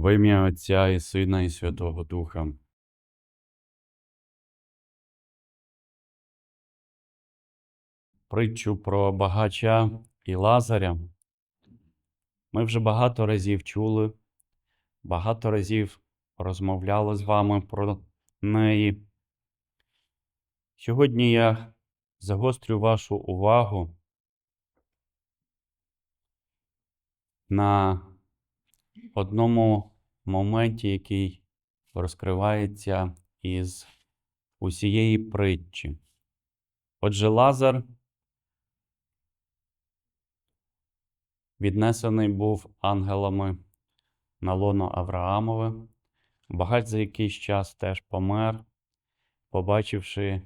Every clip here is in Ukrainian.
В ім'я Отця і Сина, і Святого Духа. Притчу про багача і Лазаря. Ми вже багато разів чули, багато разів розмовляли з вами про неї. Сьогодні я загострю вашу увагу на одному моменті, який розкривається із усієї притчі. Отже, Лазар віднесений був ангелами на лоно Авраамове. Багать за якийсь час теж помер, побачивши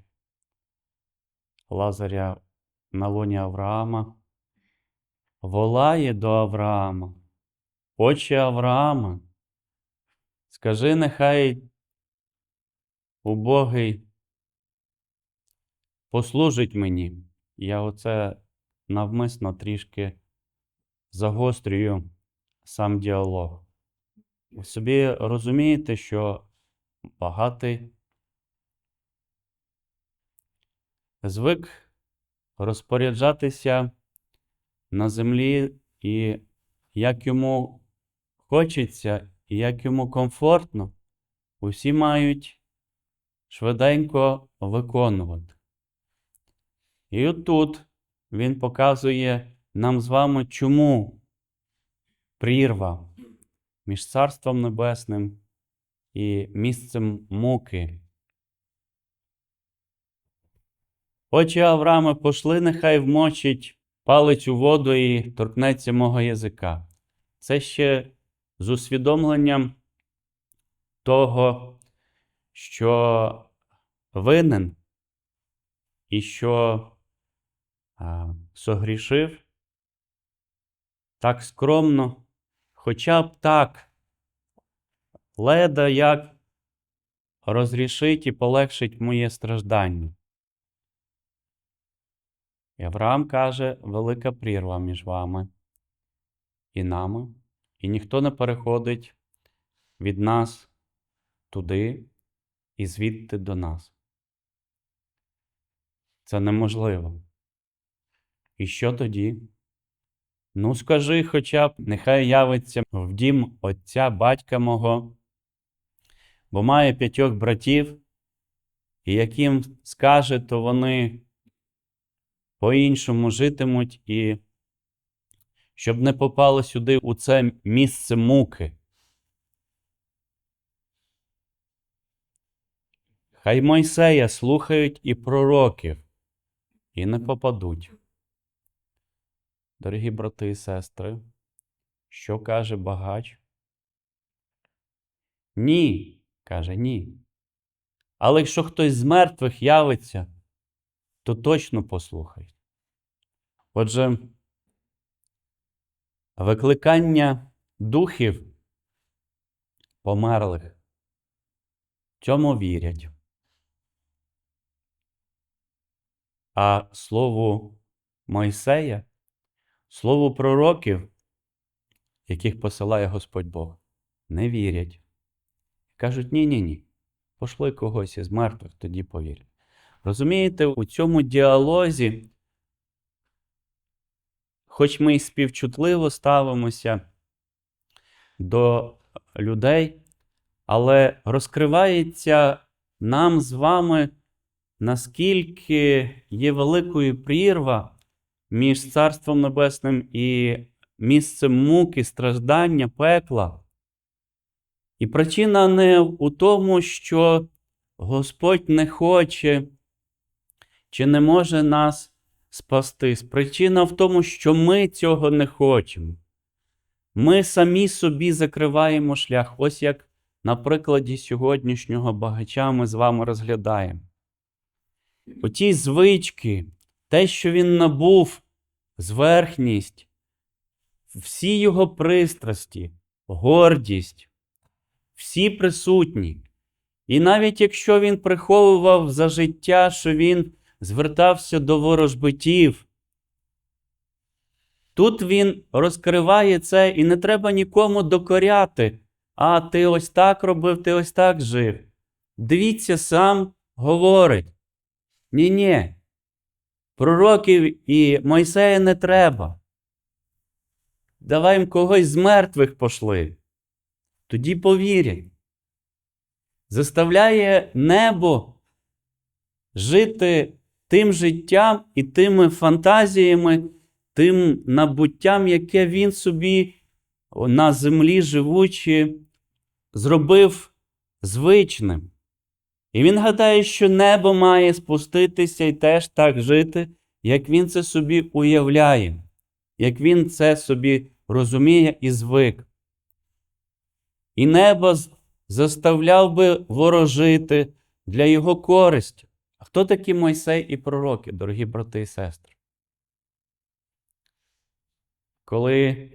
Лазаря на лоні Авраама, волає до Авраама. Отче Авраама, скажи, нехай убогий послужить мені. Я оце навмисно трішки загострюю сам діалог. Ви собі розумієте, що багатий звик розпоряджатися на землі і як йому хочеться і як йому комфортно, усі мають швиденько виконувати. І отут він показує нам з вами, чому прірва між Царством Небесним і місцем муки. Отче Аврааме, пошли, нехай вмочить палець у воду і торкнеться мого язика. Це ще з усвідомленням того, що винен і що а, согрішив так скромно, хоча б так, леда як розрішить і полегшить моє страждання. І Авраам каже, велика прірва між вами і нами, і ніхто не переходить від нас туди і звідти до нас. Це неможливо. І що тоді? Ну, скажи хоча б, нехай явиться в дім отця батька мого, бо має п'ятьох братів, і яким скаже, то вони по-іншому житимуть, і щоб не попали сюди у це місце муки. Хай Мойсея слухають і пророків, і не попадуть. Дорогі брати і сестри, що каже багач? Ні, каже ні. Але якщо хтось з мертвих явиться, то точно послухай. Отже, викликання духів померлих цьому вірять. А слову Мойсея, слову пророків, яких посилає Господь Бог, не вірять. Кажуть, ні-ні ні. Пошли когось із мертвих, тоді повірять. Розумієте, у цьому діалозі, хоч ми й співчутливо ставимося до людей, але розкривається нам з вами, наскільки є великою прірва між Царством Небесним і місцем муки, страждання, пекла. І причина не у тому, що Господь не хоче чи не може нас спасти. Причина в тому, що ми цього не хочемо. Ми самі собі закриваємо шлях. Ось як на прикладі сьогоднішнього багача ми з вами розглядаємо. Оті звички, те, що він набув, зверхність, всі його пристрасті, гордість, всі присутні. І навіть якщо він приховував за життя, що він звертався до ворожбитів, тут він розкриває це, і не треба нікому докоряти а ти ось так робив, ти ось так жив. Дивіться, сам говорить. Ні-ні. Пророків і Мойсея не треба. Давай їм когось з мертвих пошли. Тоді повірять. Заставляє небо жити тим життям і тими фантазіями, тим набуттям, яке він собі на землі живучи, зробив звичним. І він гадає, що небо має спуститися і теж так жити, як він це собі уявляє, як він це собі розуміє і звик. І небо заставляв би ворожити для його користі. Хто такі Мойсей і пророки, дорогі брати і сестри? Коли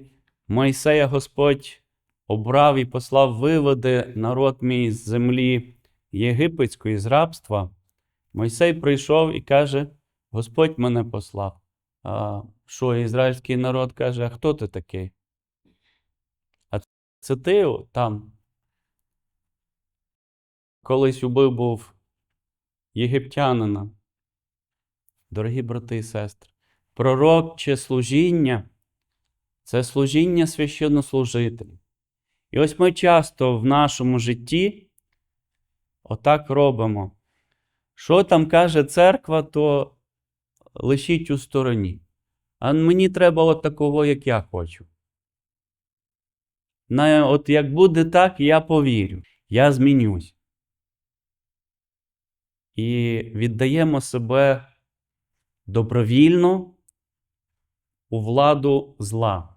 Мойсея Господь обрав і послав виведи народ мій з землі єгипетської з рабства, Мойсей прийшов і каже: Господь мене послав. А що ізраїльський народ каже: А хто ти такий? А це ти там. Колись убив був єгиптянина. Дорогі брати і сестри, пророкче служіння це служіння священнослужителів. І ось ми часто в нашому житті отак робимо. Що там каже церква, то лишіть у стороні. А мені треба от такого, як я хочу. От як буде так, я повірю, я змінюсь. І віддаємо себе добровільно у владу зла.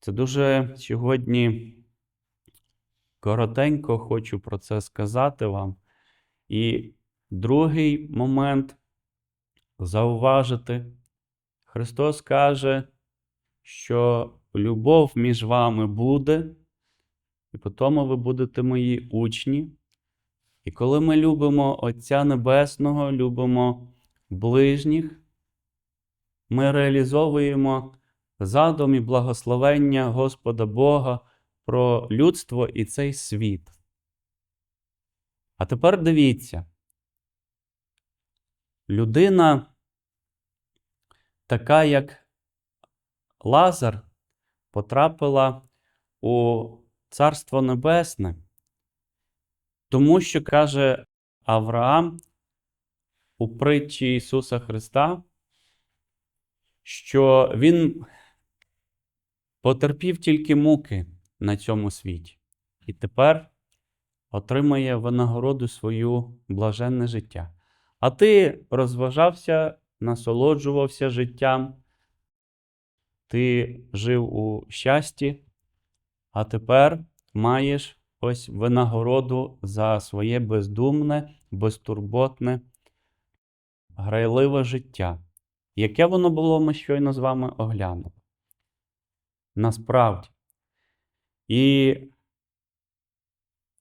Це дуже сьогодні коротенько хочу про це сказати вам. І другий момент зауважити. Христос каже, що любов між вами буде, і по тому ви будете мої учні. І коли ми любимо Отця Небесного, любимо ближніх, ми реалізовуємо задум і благословення Господа Бога про людство і цей світ. А тепер дивіться, людина, така як Лазар, потрапила у Царство Небесне, тому що каже Авраам у притчі Ісуса Христа, що Він потерпів тільки муки на цьому світі, і тепер отримає винагороду свою блаженне життя. А ти розважався, насолоджувався життям, ти жив у щасті, а тепер маєш ось винагороду за своє бездумне, безтурботне, грайливе життя. Яке воно було, ми щойно з вами оглянули. Насправді. І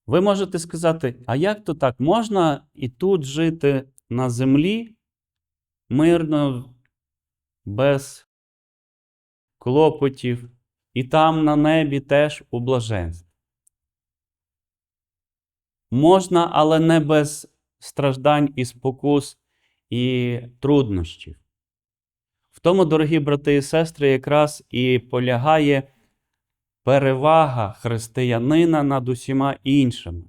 ви можете сказати, а як то так? Можна і тут жити на землі мирно, без клопотів, і там на небі теж у блаженстві. Можна, але не без страждань і спокус і труднощів. В тому, дорогі брати і сестри, якраз і полягає перевага християнина над усіма іншими.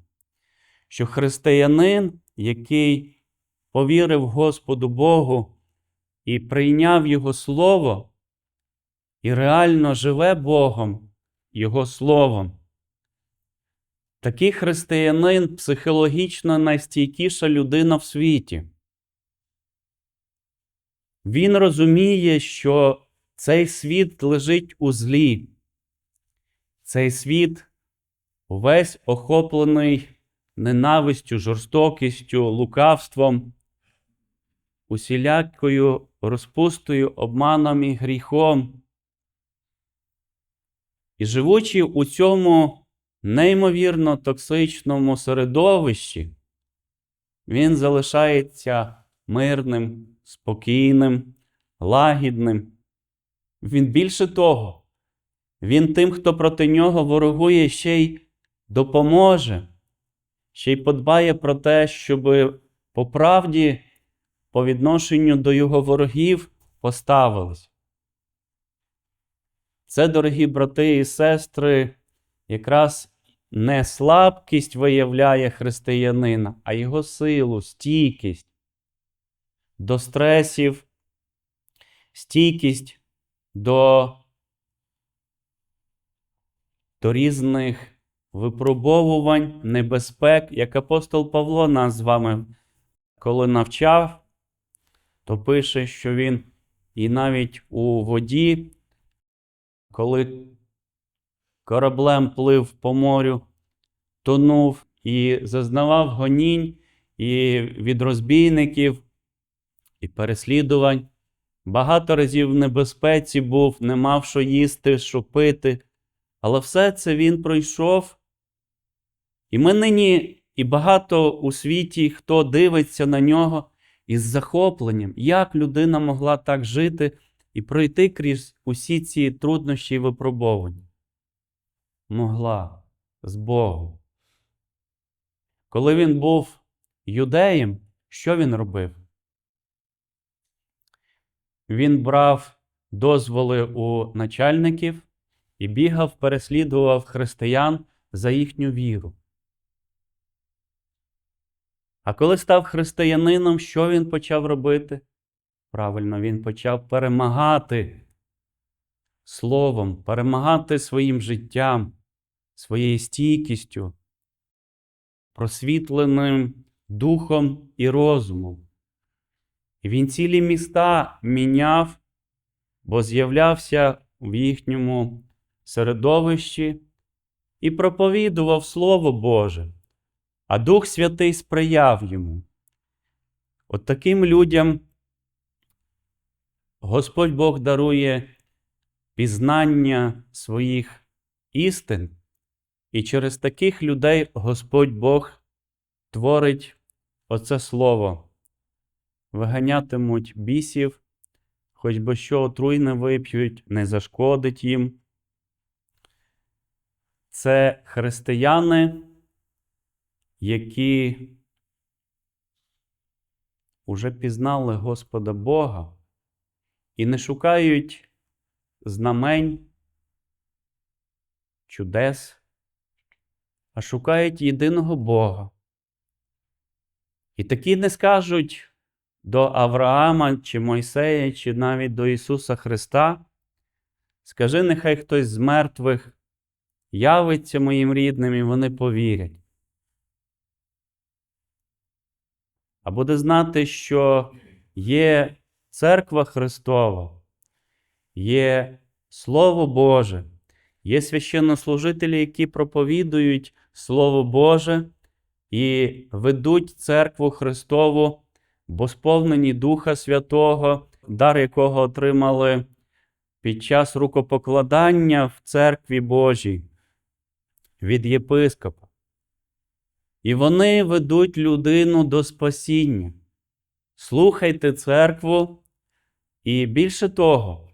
Що християнин, який повірив Господу Богу і прийняв Його Слово, і реально живе Богом, Його Словом, такий християнин психологічно найстійкіша людина в світі. Він розуміє, що цей світ лежить у злі. Цей світ увесь охоплений ненавистю, жорстокістю, лукавством, усілякою розпустою, обманом і гріхом. І живучи у цьому неймовірно токсичному середовищі, він залишається мирним, спокійним, лагідним. Він більше того, Він тим, хто проти нього ворогує, ще й допоможе, ще й подбає про те, щоб по правді по відношенню до його ворогів поставились. Це, дорогі брати і сестри, якраз не слабкість виявляє християнина, а його силу, стійкість до стресів, стійкість до, до різних випробовувань, небезпек, як апостол Павло нас з вами, коли навчав, то пише, що він і навіть у воді, коли кораблем плив по морю, тонув і зазнавав гонінь і від розбійників, і переслідувань. Багато разів в небезпеці був, не мав що їсти, що пити. Але все це він пройшов. І ми нині, і багато у світі, хто дивиться на нього із захопленням, як людина могла так жити і пройти крізь усі ці труднощі і випробування. Могла з Богом. Коли він був юдеєм, що він робив? Він брав дозволи у начальників і бігав, переслідував християн за їхню віру. А коли став християнином, що він почав робити? Правильно, він почав перемагати словом, перемагати своїм життям, своєю стійкістю, просвітленим духом і розумом. І він цілі міста міняв, бо з'являвся в їхньому середовищі і проповідував Слово Боже, а Дух Святий сприяв йому. От таким людям Господь Бог дарує пізнання своїх істин, і через таких людей Господь Бог творить оце слово. Виганятимуть бісів, хоч би що отруйне вип'ють, не зашкодить їм. Це християни, які уже пізнали Господа Бога і не шукають знамень, чудес, а шукають єдиного Бога. І такі не скажуть до Авраама чи Мойсея, чи навіть до Ісуса Христа. Скажи, нехай хтось з мертвих явиться моїм рідним, і вони повірять. А буде знати, що є церква Христова, є Слово Боже, є священнослужителі, які проповідують Слово Боже і ведуть церкву Христову, бо сповнені Духа Святого, дар якого отримали під час рукопокладання в церкві Божій від єпископа. І вони ведуть людину до спасіння. Слухайте церкву, і більше того,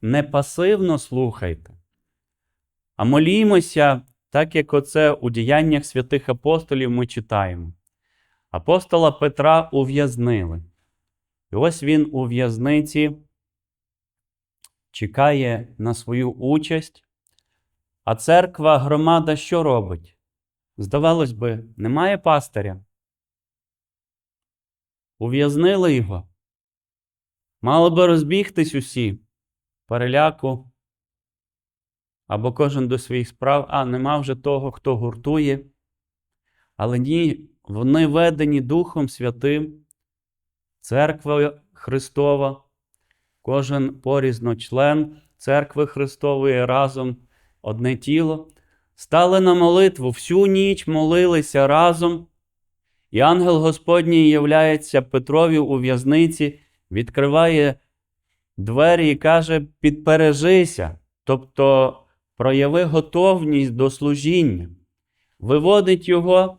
не пасивно слухайте, а молімося, так як оце у діяннях святих апостолів ми читаємо. Апостола Петра ув'язнили. І ось він у в'язниці чекає на свою участь, а церква, громада що робить? Здавалось би, немає пастиря. Ув'язнили його. Мало би розбігтись усі, переляку, або кожен до своїх справ, а нема вже того, хто гуртує. Але ні, вони ведені Духом Святим, Церква Христова, кожен порізно член Церкви Христової разом одне тіло, стали на молитву, всю ніч молилися разом, і ангел Господній являється Петрові у в'язниці, відкриває двері і каже: підпережися, тобто прояви готовність до служіння, виводить його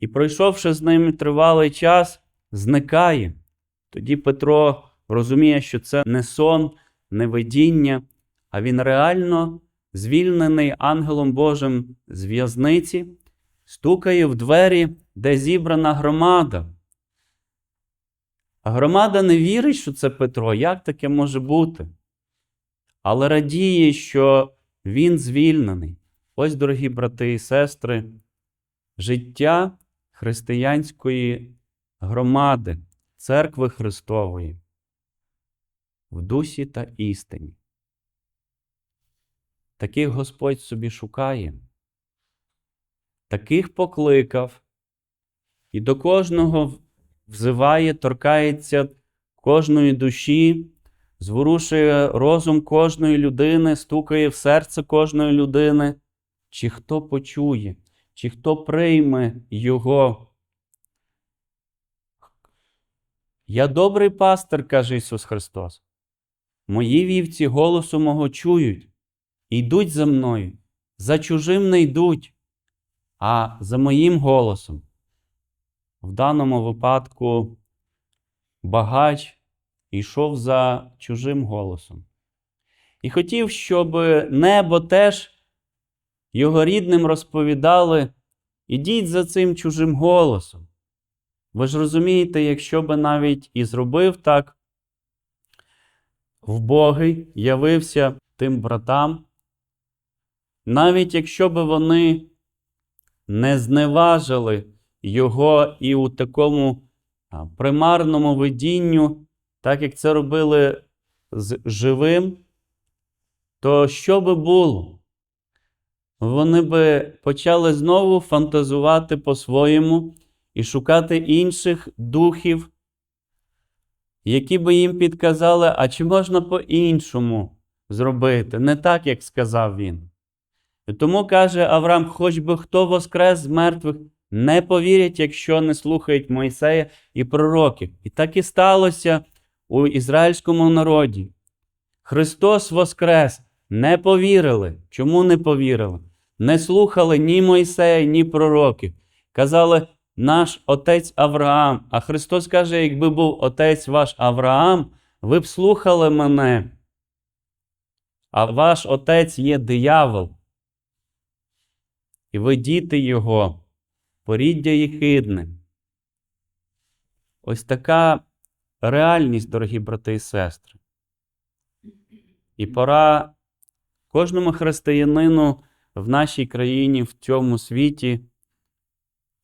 і, пройшовши з ним тривалий час, зникає. Тоді Петро розуміє, що це не сон, не видіння, а він реально звільнений ангелом Божим з в'язниці, стукає в двері, де зібрана громада. А громада не вірить, що це Петро. Як таке може бути? Але радіє, що він звільнений. Ось, дорогі брати і сестри, життя християнської громади, церкви Христової в дусі та істині. Таких Господь собі шукає, таких покликав і до кожного взиває, торкається кожної душі, зворушує розум кожної людини, стукає в серце кожної людини, чи хто почує, чи хто прийме Його. Я добрий пастир, каже Ісус Христос. Мої вівці голосу мого чують, йдуть за мною, за чужим не йдуть, а за моїм голосом. В даному випадку багач йшов за чужим голосом. І хотів, щоб небо теж його рідним розповідали, ідіть за цим чужим голосом. Ви ж розумієте, якщо би навіть і зробив так, вбогий явився тим братам, навіть якщо би вони не зневажили його і у такому примарному видінню, так як це робили з живим, то що би було? Вони би почали знову фантазувати по-своєму і шукати інших духів, які би їм підказали, а чи можна по-іншому зробити, не так, як сказав він. Тому каже Авраам: хоч би хто воскрес з мертвих, не повірять, якщо не слухають Мойсея і пророків. І так і сталося у ізраїльському народі. Христос воскрес, не повірили. Чому не повірили? Не слухали ні Мойсея, ні пророків. Казали, наш отець Авраам. А Христос каже, якби був отець ваш Авраам, ви б слухали мене. А ваш отець є диявол. І ви діти його, поріддя єхидне. Ось така реальність, дорогі брати і сестри. І пора кожному християнину в нашій країні, в цьому світі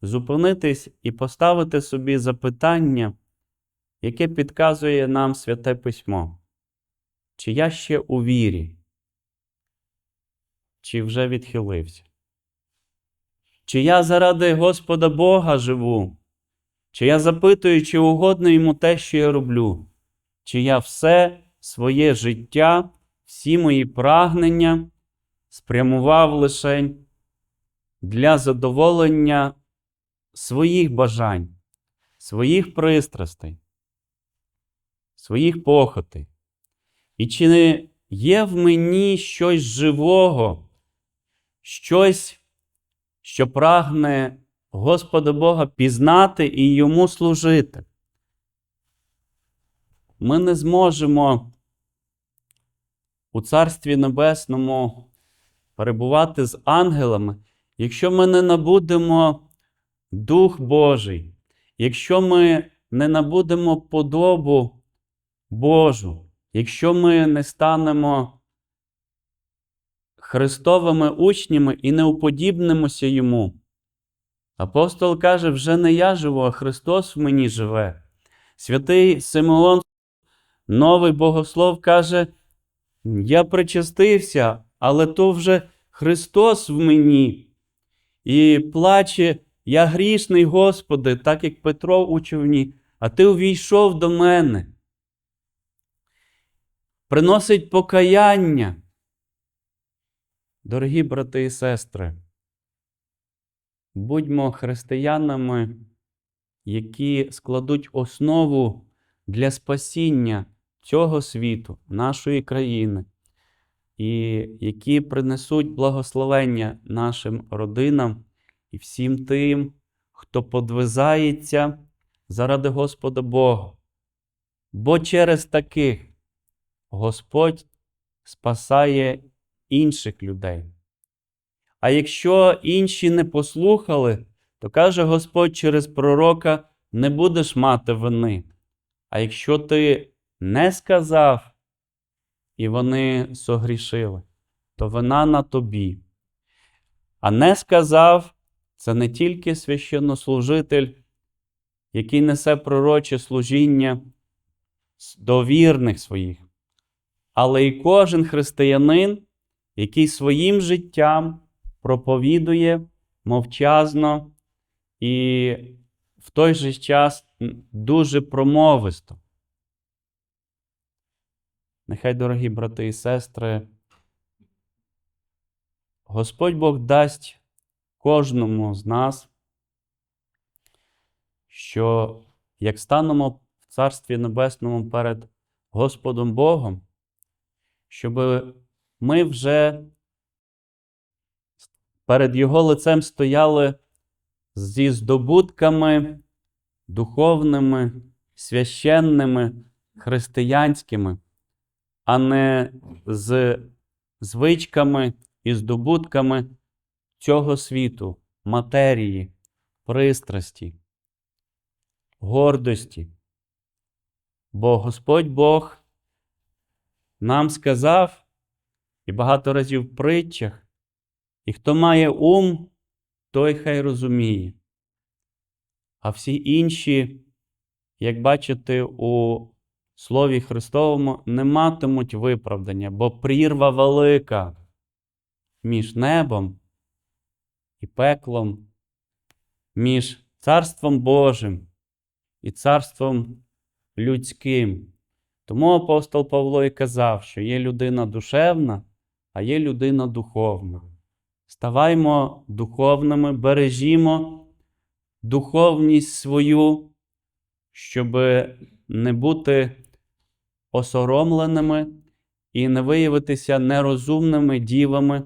зупинитись і поставити собі запитання, яке підказує нам Святе Письмо. Чи я ще у вірі? Чи вже відхилився? Чи я заради Господа Бога живу? Чи я запитую, чи угодно йому те, що я роблю? Чи я все своє життя, всі мої прагнення спрямував лише для задоволення своїх бажань, своїх пристрастей, своїх похотей? І чи не є в мені щось живого, щось, що прагне Господа Бога пізнати і йому служити? Ми не зможемо у Царстві Небесному перебувати з ангелами, якщо ми не набудемо Дух Божий, якщо ми не набудемо подобу Божу, якщо ми не станемо Христовими учнями і не уподібнимося Йому. Апостол каже, вже не я живу, а Христос в мені живе. Святий Симеон, новий богослов, каже, я причастився, але то вже Христос в мені. І плаче, я грішний, Господи, так як Петро у а Ти увійшов до мене. Приносить покаяння. Дорогі брати і сестри, будьмо християнами, які складуть основу для спасіння цього світу, нашої країни, і які принесуть благословення нашим родинам і всім тим, хто подвизається заради Господа Бога. Бо через таких Господь спасає інших людей. А якщо інші не послухали, то каже Господь через пророка: не будеш мати вини. А якщо ти не сказав, і вони согрішили, то вина на тобі. А не сказав, це не тільки священнослужитель, який несе пророче служіння до вірних своїх, але й кожен християнин, який своїм життям проповідує мовчазно і в той же час дуже промовисто. Нехай, дорогі брати і сестри, Господь Бог дасть кожному з нас, що як станемо в Царстві Небесному перед Господом Богом, щоб ми вже перед Його лицем стояли зі здобутками духовними, священними, християнськими, а не з звичками і здобутками цього світу, матерії, пристрасті, гордості. Бо Господь Бог нам сказав багато разів в притчах, і хто має ум, той хай розуміє. А всі інші, як бачите, у Слові Христовому не матимуть виправдання, бо прірва велика між небом і пеклом, між Царством Божим і Царством людським. Тому апостол Павло і казав, що є людина душевна, а є людина духовна. Ставаймо духовними, бережімо духовність свою, щоб не бути осоромленими і не виявитися нерозумними дівами,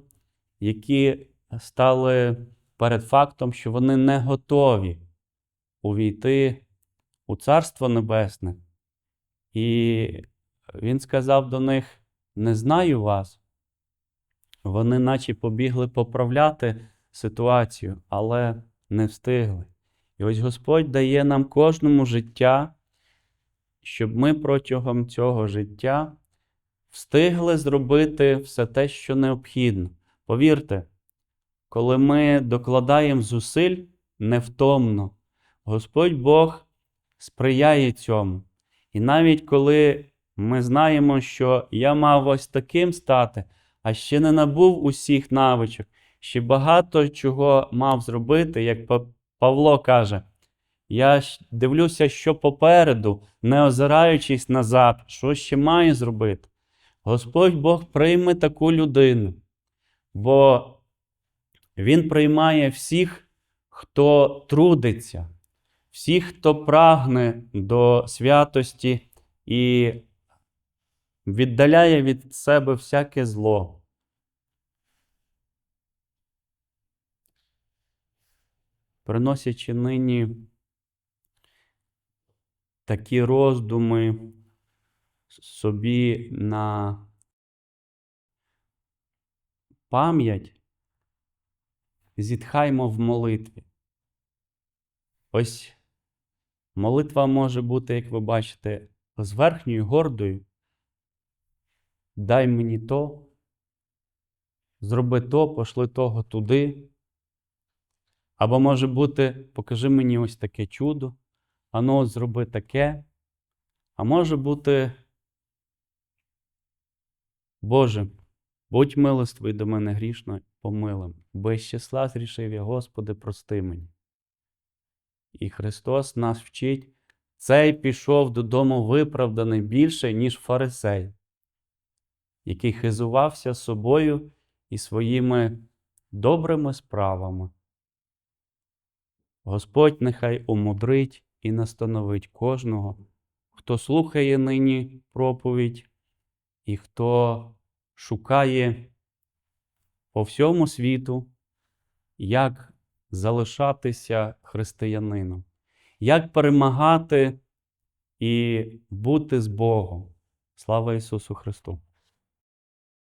які стали перед фактом, що вони не готові увійти у Царство Небесне. І він сказав до них: не знаю вас. Вони наче побігли поправляти ситуацію, але не встигли. І ось Господь дає нам кожному життя, щоб ми протягом цього життя встигли зробити все те, що необхідно. Повірте, коли ми докладаємо зусиль невтомно, Господь Бог сприяє цьому. І навіть коли ми знаємо, що я мав ось таким стати, а ще не набув усіх навичок, ще багато чого мав зробити, як Павло каже, я дивлюся, що попереду, не озираючись назад, що ще маю зробити. Господь Бог прийме таку людину, бо Він приймає всіх, хто трудиться, всіх, хто прагне до святості і віддаляє від себе всяке зло. Приносячи нині такі роздуми собі на пам'ять, зітхаймо в молитві. Ось молитва може бути, як ви бачите, з верхньою гордою. Дай мені то, зроби то, пошли того туди. Або може бути, покажи мені ось таке чудо, ано зроби таке. А може бути, Боже, будь милостивий до мене грішно помилим, без числа зрішив я, Господи, прости мені. І Христос нас вчить, цей пішов додому виправданий більше, ніж фарисей, який хизувався собою і своїми добрими справами. Господь нехай умудрить і настановить кожного, хто слухає нині проповідь і хто шукає по всьому світу, як залишатися християнином, як перемагати і бути з Богом. Слава Ісусу Христу!